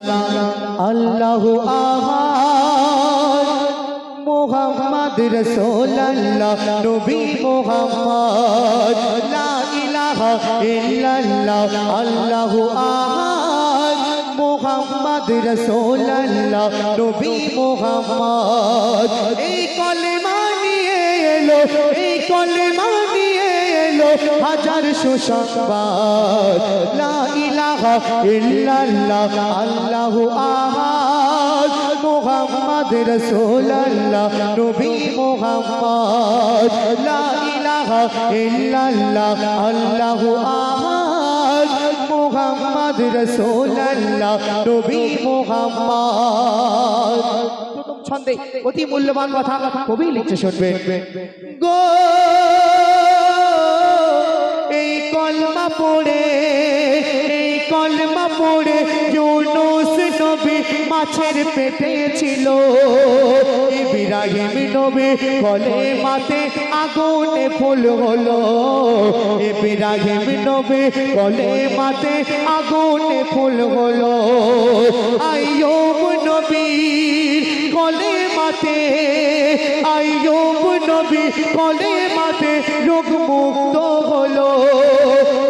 আল্লাহ আহাদ, মোহাম্মদ রসোল্লাহ নবী মোহাম্মদ, লা ইলাহা ইল্লাল্লাহ, আল্লাহ আহাদ, মোহাম্মদ রসোল্লাহ নবী মোহাম্মদ। এই কলেমা নিয়ে এলো, এই কলেমা হাজার সুসংবাদ। লা ইলাহা ইল্লাল্লাহ, আল্লাহু আহাদ। মুহাম্মদ রাসূলুল্লাহ, নবী মুহাম্মদ। লা ইলাহা ইল্লাল্লাহ, আল্লাহু আহাদ। মুহাম্মদ রাসূলুল্লাহ, নবী মুহাম্মদ। ছন্দে অতি মূল্যবান কথা কবি লিখছে শুনবে। গো পড়ে, এই কলমা পড়ে ইউনুস নবী মাছের পেটে ছিল। ইব্রাহিম নবী কলে মাতে আগুনে ফুল হলো। ইব্রাহিম নবী কলে মাতে আগুনে ফুল হলো। আইয়ুব নবীর কলে মাতে আইয়ুব নবী কলে মাতে রোগ মুক্ত হলো।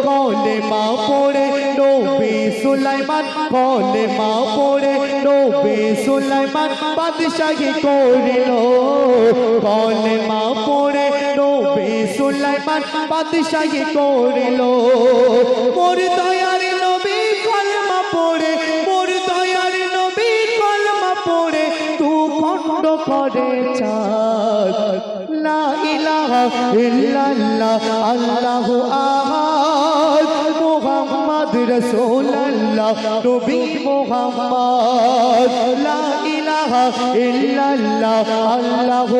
কলে মা পড়ে নবী সুলাইমান, কলে মা পড়ে নবী সুলাইমান, বাদশাহী করিল। কলে মা পড়ে নবী সুলাইমান, বাদশাহী করিল। মোর দয়ার নবী কলমা পড়ে, মোর দয়ার নবী কলমা পড়ে তু খণ্ড করে চাঁদ লা ইল্লাল্লাহ আল্লাহু আহাদ মুহাম্মদ রাসূলুল্লাহ নবী মুহাম্মদ লা ইলাহা ইল্লাল্লাহ আল্লাহু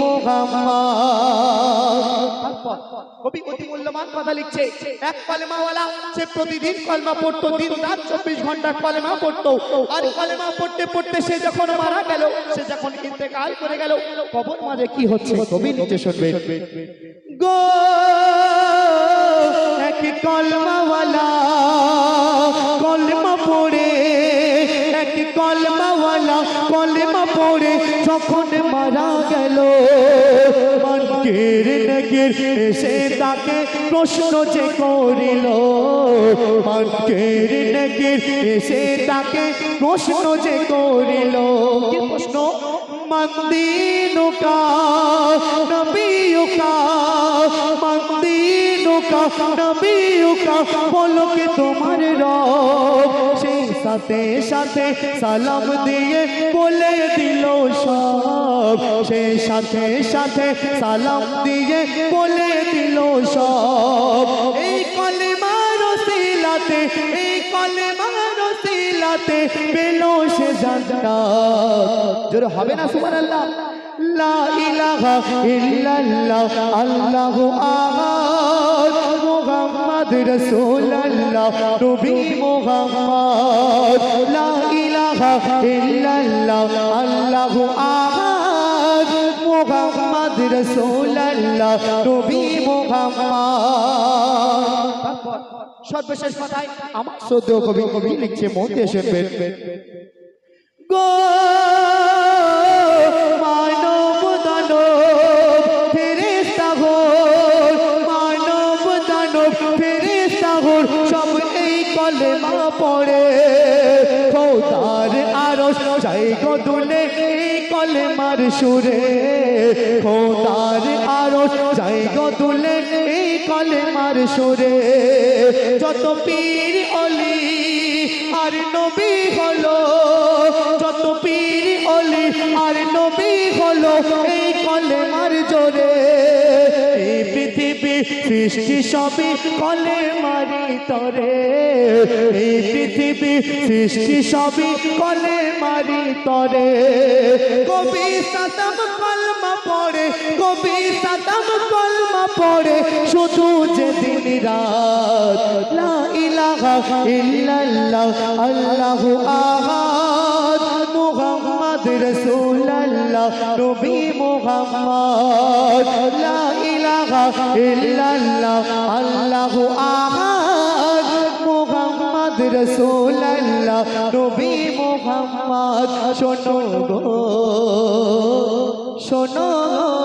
মুহাম্মদ। কবি অতি মূল্যবান কথা লিখছে। এক সে প্রতিদিন কলমা দিন রাত চব্বিশ ঘণ্টা কলেমা আর কলেমা পড়তে পড়তে সে যখন মারা গেল, সে যখন ইন্তেকাল করে গেল, কবর মাঝে কি হচ্ছে? কবি নিচে শুনবে। গো, এক কলমাওয়ালা কলমা পড়ে এক কলমাওয়ালা কলমা পড়ে যখন মারা গেল। মনকের নগের এসে তাকে প্রশ্ন যে করিল মনকের নগের এসে তাকে প্রশ্ন যে করিল কি প্রশ্ন? মন্দিনুকা নবিয়ুকা মন্দিনুকা নবিয়ুকা বলো কি তোমার রব? সাথে সাথে সালাম দিয়ে বলে দিল সব। সেই সাথে সাথে সালাম দিয়ে বলে দিল সব। এই কলেমার সিলাতে এই কলেমার সিলাতে পেল সে জোর হবে না সুবহানাল্লাহ। লা ইলাহা ইল্লাল্লাহ আল্লাহু আহাদ। মুহাম্মদ রাসূলুল্লাহ, নবী মুহাম্মদ, লা ইলাহা ইল্লাল্লাহ মুহাম্মদ রাসূলুল্লাহ, নবী মুহাম্মদ। সর্বশেষ কথায় আমার সদ্য কবি কবি লিখছে মন দিয়ে গো মানব পড়ে। খোদার আরশ চাই গদুলে এই কলেমার সুরে। খোদার আরশ চাই গদুলে এই কলেমার সুরে। যত পীর অলি আর নবী হলো, যত পীর অলি আর নবী হলো, এই কলেমার জোরে। পৃথিবী সৃষ্টি সবই কলেমারি তরে এই পৃথিবী সৃষ্টি সবই কলেমারি তরে। কবি সাতাম কলমা পড়ে, কবি সাতাম কলমা পড়ে, শুধু যে দিন রাত। লা ইলাহা ইল্লাল্লাহ, আল্লাহু আহাদ, মুহাম্মদ রাসূলুল্লাহ, নবী মুহাম্মদ। লা ইলাহা ইল্লাল্লাহ, আল্লাহু আহাদ। রসুল্লাহ নবী মোহাম্মদ শোনো গো শোনো